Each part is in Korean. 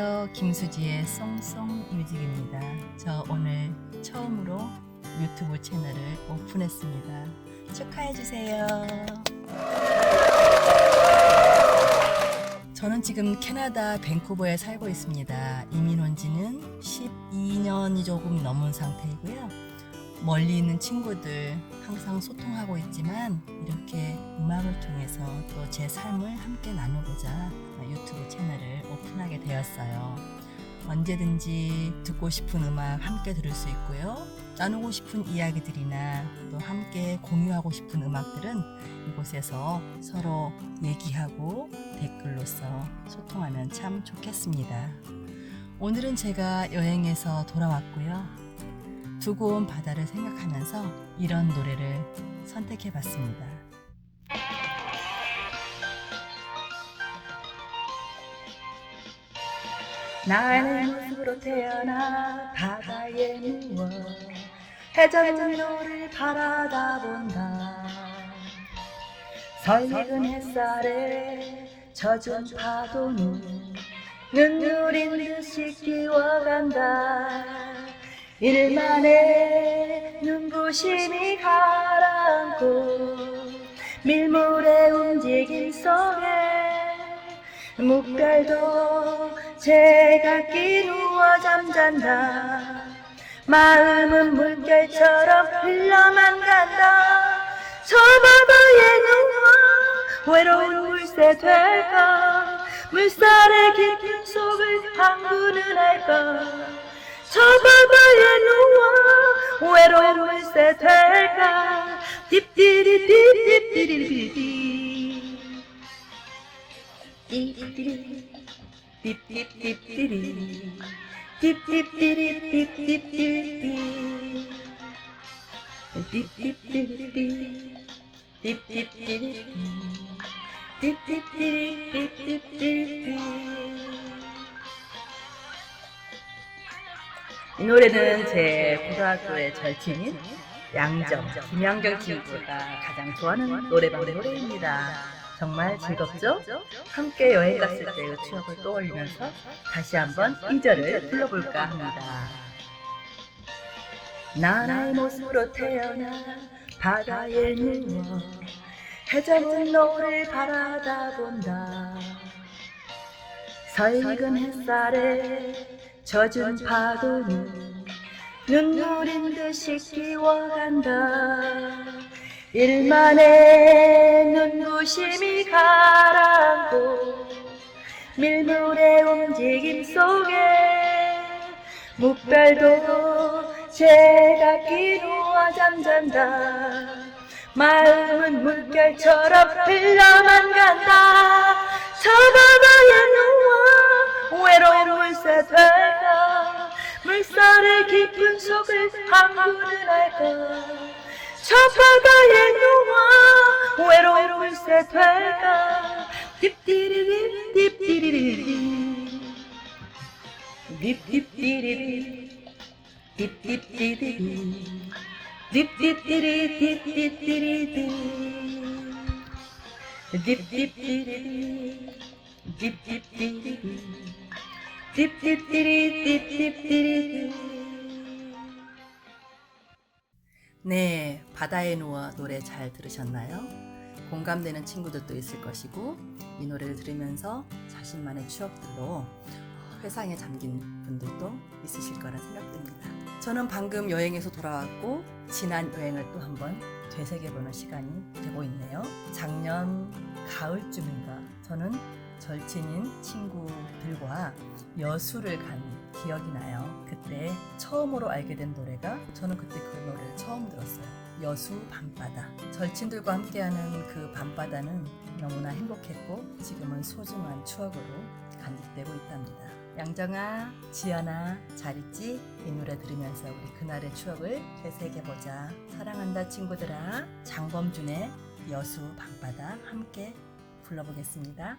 안녕하세요. 김수지의 송송 뮤직입니다. 저 오늘 처음으로 유튜브 채널을 오픈했습니다. 축하해 주세요. 저는 지금 캐나다 밴쿠버에 살고 있습니다. 이민 온 지는 12년이 조금 넘은 상태이고요. 멀리 있는 친구들 항상 소통하고 있지만 이렇게 음악을 통해서 또 제 삶을 함께 나누고자 유튜브 채널을 오픈하게 되었어요. 언제든지 듣고 싶은 음악 함께 들을 수 있고요. 나누고 싶은 이야기들이나 또 함께 공유하고 싶은 음악들은 이곳에서 서로 얘기하고 댓글로서 소통하면 참 좋겠습니다. 오늘은 제가 여행에서 돌아왔고요. 두고 온 바다를 생각하면서 이런 노래를 선택해 봤습니다. 나는 모습으로 태어나 바다에 누워 해저문 노를 바라다 본다 설익은 햇살에 젖은 파도는 눈물인 듯이 뛰어간다 일만의 눈부심이 가라앉고 밀물의 움직임 속에 묵별도 제각기 누워 잠잔다. 마음은 물결처럼 흘러만 간다. 저 바다에 누워 외로운 물새 될까? 물살의 깊은 속을 탐구는 할까 저 바다에 누워 외로운 물새 될까 딥디리 딥딥디리디디 딥디리 딥딥딥디리 딥딥디리 딥딥 이 노래는 제 고등학교의 절친인 양정, 김양정 친구가 가장 좋아하는 노래방 노래입니다. 정말 즐겁죠? 함께 여행 갔을 때의 추억을 떠올리면서 다시 한번 이 절을 불러볼까 합니다. 나의 모습으로 태어나 바다에 누워 해저문 노를 바라다 본다. 설익은 햇살에 젖은 파도는 눈물인 듯이 끼워간다. 일만의 눈부심이 가라앉고 밀물의 움직임 속에 묵별도 제각기 누워 잠잔다. 마음은 물결처럼 흘러만 간다. 저 바다에 누워 외로운 물새 될까 물살의 깊은 속을 탐구는 할까 저 바다에 누워 외로운 물새 될까 딥디리리 딥디리리 딥딥디리리 딥딥디리리 딥딥디리 딥딥디리리 딥딥디리리 딥딥디리리 네, 바다에 누워 노래 잘 들으셨나요? 공감되는 친구들도 있을 것이고 이 노래를 들으면서 자신만의 추억들로 회상에 잠긴 분들도 있으실 거라 생각됩니다. 저는 방금 여행에서 돌아왔고 지난 여행을 또 한번 되새겨보는 시간이 되고 있네요. 작년 가을쯤인가 저는 절친인 친구들과 여수를 간 기억이 나요. 그때 처음으로 알게 된 노래가 저는 그때 그 노래를 처음 들었어요. 여수 밤바다. 절친들과 함께하는 그 밤바다는 너무나 행복했고 지금은 소중한 추억으로 간직되고 있답니다. 양정아, 지연아, 잘 있지? 이 노래 들으면서 우리 그날의 추억을 되새겨보자. 사랑한다 친구들아. 장범준의 여수 밤바다 함께 불러보겠습니다.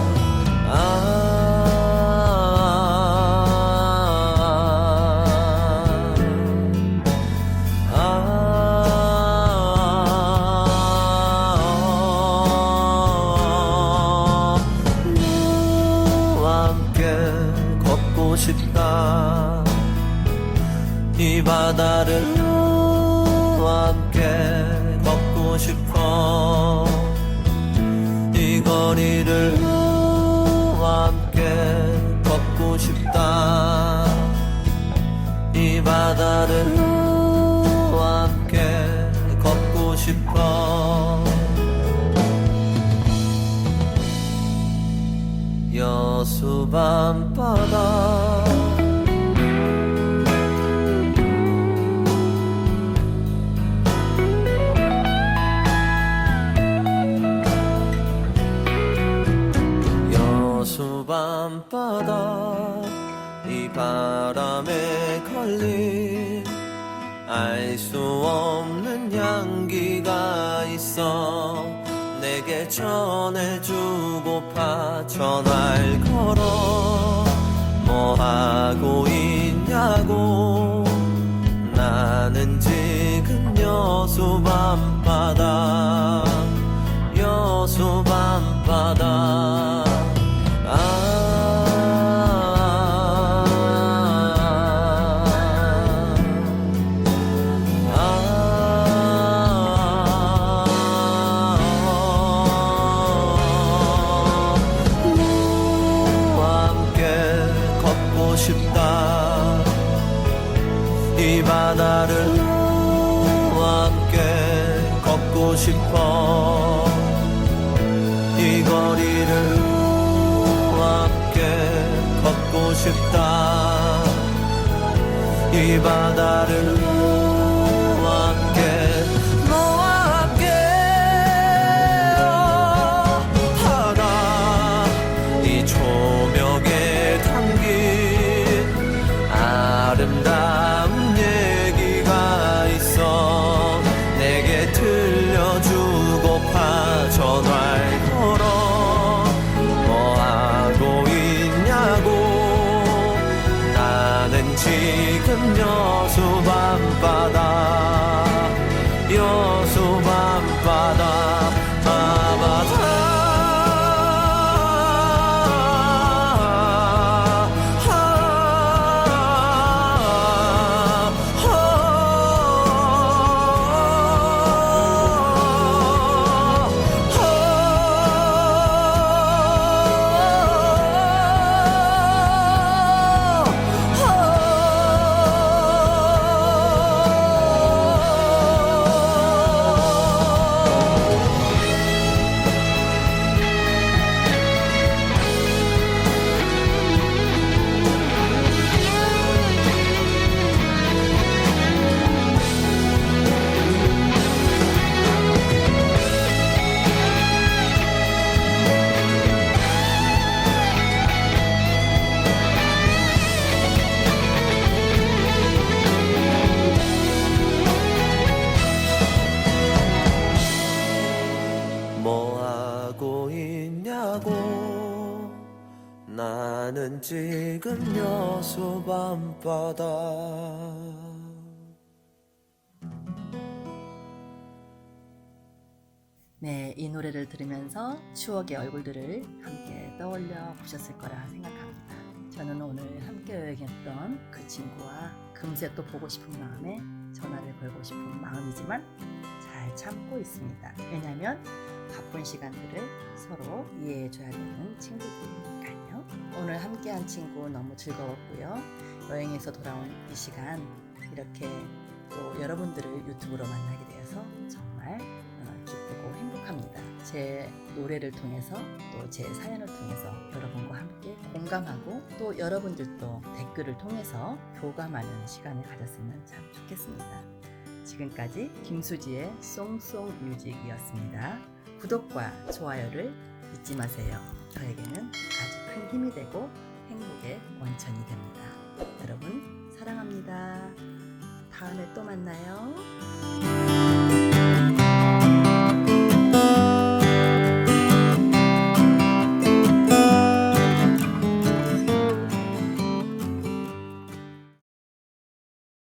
싶어. 이 거리를 너와 함께 걷고 싶다. 이 바다를 너와 함께 걷고 싶어. 여수 밤바다 알 수 없는 향기가 있어 내게 전해주고파 전화를 걸어 뭐 하고 있냐고 나는 지금 여수 밤바다 바다를 너와 함께 걷고 싶어. 이 거리를 너와 함께 걷고 싶다. 이 바다를 들려 나는 지금 여수 밤바다 네, 이 노래를 들으면서 추억의 얼굴들을 함께 떠올려 보셨을 거라 생각합니다. 저는 오늘 함께 여행했던 그 친구와 금세 또 보고 싶은 마음에 전화를 걸고 싶은 마음이지만 잘 참고 있습니다. 왜냐하면 바쁜 시간들을 서로 이해해 줘야 되는 친구들이니까요. 오늘 함께한 친구 너무 즐거웠고요. 여행에서 돌아온 이 시간 이렇게 또 여러분들을 유튜브로 만나게 되어서 정말 어, 기쁘고 행복합니다. 제 노래를 통해서 또 제 사연을 통해서 여러분과 함께 공감하고 또 여러분들도 댓글을 통해서 교감하는 시간을 가졌으면 참 좋겠습니다. 지금까지 김수지의 송송 뮤직이었습니다. 구독과 좋아요를 잊지 마세요. 저에게는 아주 큰 힘이 되고 행복의 원천이 됩니다. 여러분 사랑합니다. 다음에 또 만나요.